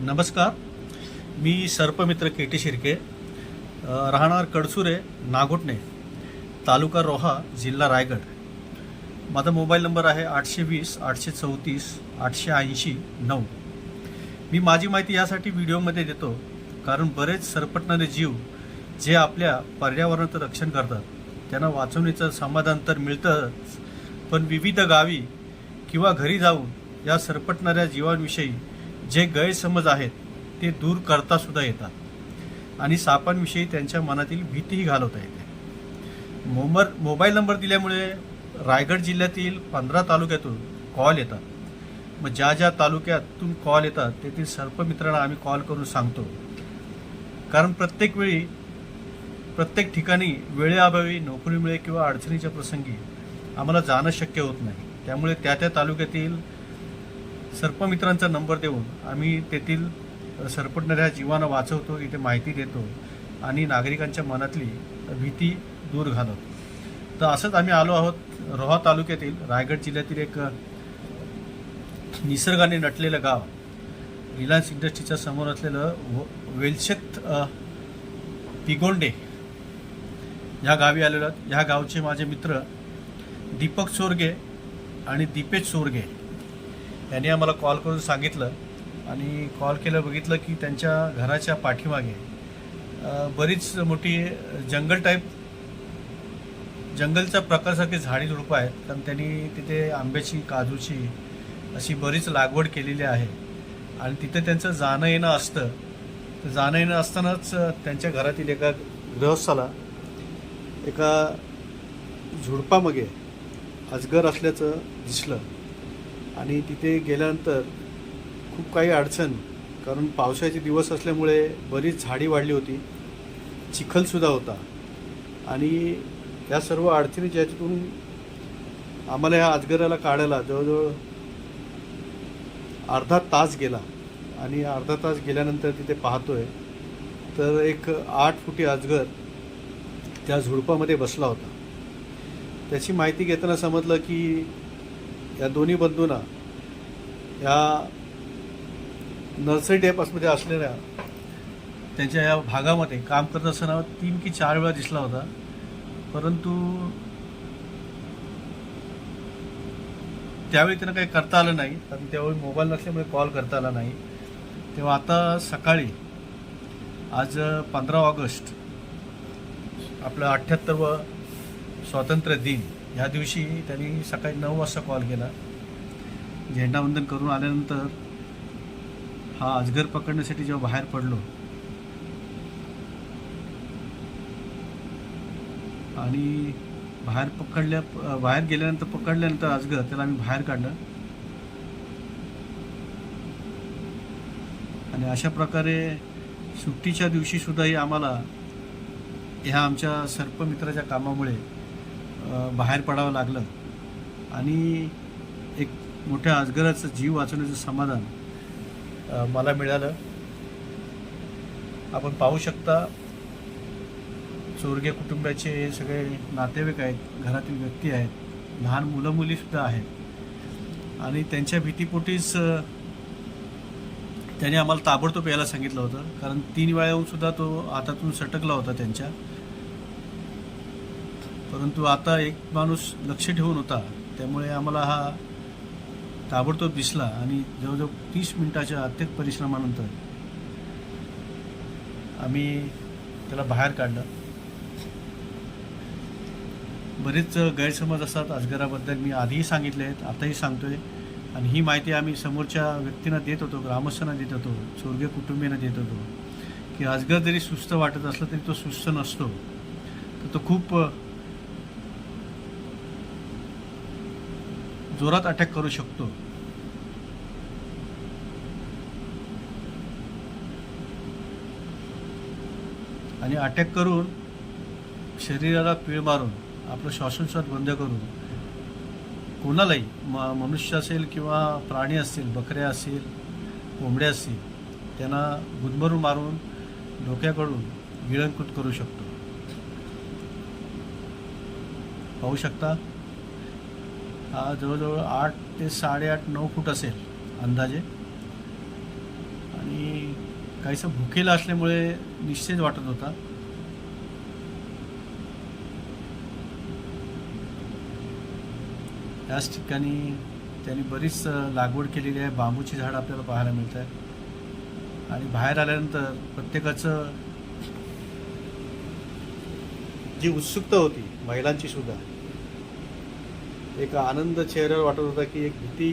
नमस्कार. मी सर्पमित्र के टी शिर्के राहणार कडसुरे नागोटणे तालुका रोहा जिल्हा रायगड. माझा मोबाईल नंबर आहे आठशे वीस आठशे चौतीस आठशे ऐंशी नऊ. मी माझी माहिती यासाठी व्हिडिओमध्ये देतो कारण बरेच सरपटणारे जीव जे आपल्या पर्यावरणाचं रक्षण करतात त्यांना वाचवण्याचं समाधान तर मिळतंच पण विविध गावी किंवा घरी जाऊन या सरपटणाऱ्या जीवांविषयी जे गैरसमज आहेत ते दूर करता सुद्धा येतात. आणि सापांविषयी त्यांच्या मनातील भीतीही घालवता येते. मोमर मोबाईल नंबर दिल्यामुळे रायगड जिल्ह्यातील पंधरा तालुक्यातून कॉल येतात. मग ज्या ज्या तालुक्यातून कॉल येतात तेथील सर्पमित्रांना आम्ही कॉल करून सांगतो. कारण प्रत्येक वेळी प्रत्येक ठिकाणी वेळेअभावी नोकरीमुळे किंवा अडचणीच्या प्रसंगी आम्हाला जाणं शक्य होत नाही. त्यामुळे त्या त्या तालुक्यातील सर्पमित्रांचा नंबर देऊन आम्ही तेथील सरपटणाऱ्या जीवांना वाचवतो इथे माहिती देतो आणि नागरिकांच्या मनातली भीती दूर घालवतो. तर असंच आम्ही आलो आहोत रोहा तालुक्यातील रायगड जिल्ह्यातील एक निसर्गाने नटलेलं गाव. रिलायन्स इंडस्ट्रीच्या समोर असलेलं व- वेलशेत पिगोंडे ह्या गावी आलेलो आहोत. ह्या गावचे माझे मित्र दीपक चोरगे आणि दीपेश चोरगे यांनी आम्हाला कॉल करून सांगितलं आणि कॉल केलं बघितलं की त्यांच्या घराच्या पाठीमागे बरीच मोठी जंगल टाईप जंगलच्या प्रकारसारखी झाडी झुडपं आहेत. कारण त्यांनी तिथे आंब्याची काजूची अशी बरीच लागवड केलेली आहे. आणि तिथे त्यांचं जाणं येणं असतं. तर जाणं येणं असतानाच त्यांच्या घरातील एका गृहस्थाला एका झुडपामागे अजगर असल्याचं दिसलं. आणि तिथे गेल्यानंतर खूप काही अडचण कारण पावसाचे दिवस असल्यामुळे बरीच झाडी वाढली होती चिखलसुद्धा होता. आणि या सर्व अडचणी ज्याच्यातून आम्हाला या अजगराला काढायला जवळजवळ अर्धा तास गेला. आणि अर्धा तास गेल्यानंतर तिथे पाहतोय तर एक आठ फुटी अजगर त्या झुडपामध्ये बसला होता. त्याची माहिती घेताना समजलं की या दोन्ही बंधूंना या नर्सरी डेपासमध्ये असलेल्या त्यांच्या या भागामध्ये काम करत असताना तीन की चार वेळा दिसला होता. परंतु त्यावेळी त्यांना काही करता आलं नाही. कारण त्यावेळी मोबाईल नसल्यामुळे कॉल करता आला नाही. तेव्हा आता सकाळी आज पंधरा ऑगस्ट आपलं अठ्ठ्याहत्तरवं स्वातंत्र्य दिन ह्या दिवशी त्यांनी सकाळी नऊ वाजता कॉल केला. झेंडावंदन करून आल्यानंतर हा अजगर पकडण्यासाठी जेव्हा बाहेर पडलो आणि बाहेर पकडल्या बाहेर गेल्यानंतर पकडल्यानंतर अजगर त्याला आम्ही बाहेर काढलं. आणि अशा प्रकारे सुट्टीच्या दिवशीसुद्धाही आम्हाला ह्या आमच्या सर्पमित्राच्या कामामुळे बाहेर पडावं लागलं. आणि एक मोठ्या अजगराचं जीव वाचवण्याचं समाधान मला मिळालं. आपण पाहू शकता चोरगे कुटुंबाचे सगळे नातेवाईक आहेत घरातील व्यक्ती आहेत लहान मुलं मुलीसुद्धा आहेत. आणि त्यांच्या भीतीपोटीच त्याने आम्हाला ताबडतोब यायला सांगितलं होतं. कारण तीन वेळाहूनसुद्धा सुद्धा तो हातातून सटकला होता त्यांच्या. परंतु आता एक माणूस लक्ष ठेवून होता. त्यामुळे आम्हाला हा ताबडतोब दिसला आणि जवळजवळ तीस मिनिटाच्या अत्यंत परिश्रमानंतर आम्ही त्याला बाहेर काढलं. बरेच गैरसमज असतात अजगराबद्दल. मी आधीही सांगितले आहेत आताही सांगतोय. आणि ही माहिती आम्ही समोरच्या व्यक्तींना देत होतो ग्रामस्थांना देत होतो स्वर्गीय कुटुंबियांना देत होतो. की अजगर जरी सुस्त वाटत असला तरी तो सुस्त नसतो. तर तो खूप जोरात अटॅक करू शकतो. आणि अटॅक करून शरीराला पीळ मारून आपलं श्वासोच्छ्वास बंद करून कोणालाही म मनुष्य असेल किंवा प्राणी असतील बकऱ्या असतील कोंबड्या असतील त्यांना गुदमरून मारून डोक्याकडून गिळंकृत करू शकतो. पाहू शकता? जवळजवळ आठ ते साडेआठ नऊ फूट असेल अंदाजे. आणि काहीसं भुकेला असल्यामुळे निश्चित वाटत होता त्याच ठिकाणी त्यांनी बरीच लागवड केलेली आहे. बांबूची झाडं आपल्याला पाहायला मिळत आहे आणि बाहेर आल्यानंतर प्रत्येकाचं जी उत्सुकता होती महिलांची सुद्धा एक आनंद चेहऱ्यावर वाटत होता की एक भीती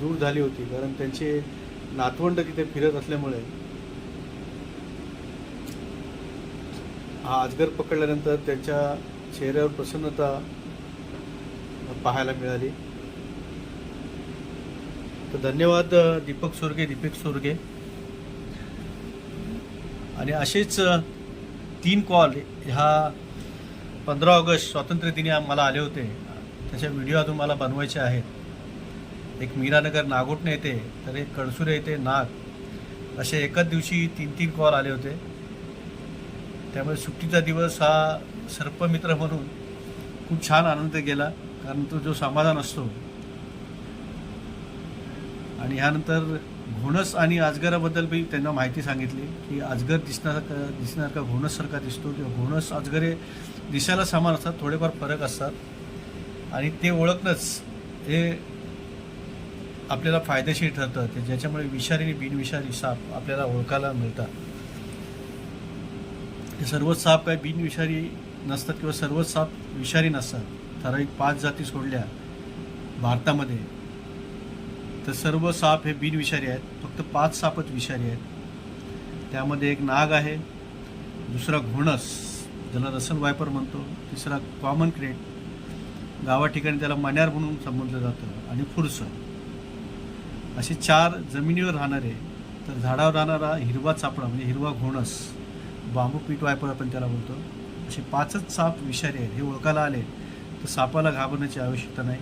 दूर झाली होती कारण त्यांचे नातवंड तिथे फिरत असल्यामुळे. हा अजगर पकडल्यानंतर त्यांच्या चेहऱ्यावर प्रसन्नता पाहायला मिळाली. तर धन्यवाद दीपक सोरगे दीपक सोरगे. आणि असेच तीन कॉल ह्या पंधरा ऑगस्ट स्वातंत्र्य दिनी मला आले होते. त्याच्या व्हिडिओ अजून मला बनवायचे आहेत. एक मीरानगर नागोटणे येते तर एक कळसुरे येते नाग. असे एकाच दिवशी तीन तीन कॉल आले होते. त्यामुळे सुट्टीचा दिवस हा सर्पमित्र म्हणून खूप छान आनंद गेला. कारण तो जो समाधान असतो. आणि ह्यानंतर घोणस आणि अजगराबद्दल मी त्यांना माहिती सांगितली की अजगर दिसणार दिसण्यासारखा दिसणार का घोणससारखा दिसतो किंवा घोणस अजगरे दिसायला समान असतात थोडेफार फरक असतात. आणि ते ओळखणंच हे आपल्याला फायदेशीर ठरतं. ते ज्याच्यामुळे विषारी आणि बिनविषारी साप आपल्याला ओळखायला मिळतात. हे सर्वच साप काय बिनविषारी नसतात किंवा सर्वच साप विषारी नसतात. ठराविक पाच जाती सोडल्या भारतामध्ये तर सर्व साप हे बिनविषारी आहेत. फक्त पाच सापच विषारी आहेत. त्यामध्ये एक नाग आहे दुसरा घोणस ज्याला रसन वायपर म्हणतो तिसरा कॉमन क्रेट गावा ठिकाणी त्याला मण्यार म्हणून संबोधलं जातं आणि फुरसं. असे चार जमिनीवर राहणारे तर झाडावर राहणारा हिरवा चापडा म्हणजे हिरवा घोणस बांबू पीठ वायपर आपण त्याला बोलतो. असे पाचच साप विषारी आहेत हे ओळखायला आले तर सापाला घाबरण्याची आवश्यकता नाही.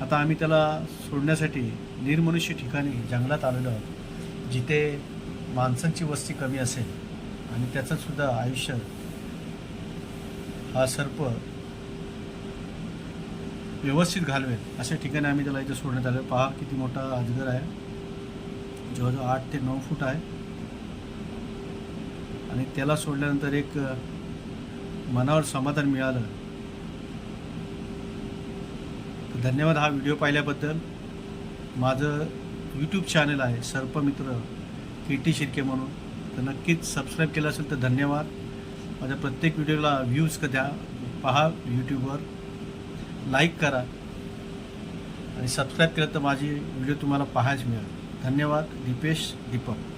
आता आम्ही त्याला सोडण्यासाठी निर्मनुष्य ठिकाणी जंगलात आलेलो आहोत जिथे माणसांची वस्ती कमी असेल आणि त्याचंसुद्धा आयुष्य हा सर्प व्यवस्थित घालवेल. अशा ठिकाणी आम्ही त्याला इथे सोडण्यात आलो पहा किती मोठा अजगर आहे. जवळजवळ आठ ते नऊ फूट आहे. आणि त्याला सोडल्यानंतर एक मनावर समाधान मिळालं. धन्यवाद हा व्हिडिओ पाहिल्याबद्दल. माझं यूट्यूब चॅनल आहे सर्पमित्र के टी शिर्के म्हणून. तर नक्कीच सबस्क्राईब केलं असेल तर धन्यवाद. माझ्या प्रत्येक व्हिडिओला व्ह्यूज क द्या. पहा यूट्यूबवर लाईक करा आणि सबस्क्राईब केलं तर माझी व्हिडिओ तुम्हाला पाहायला मिळेल. धन्यवाद. दीपेश दीपक.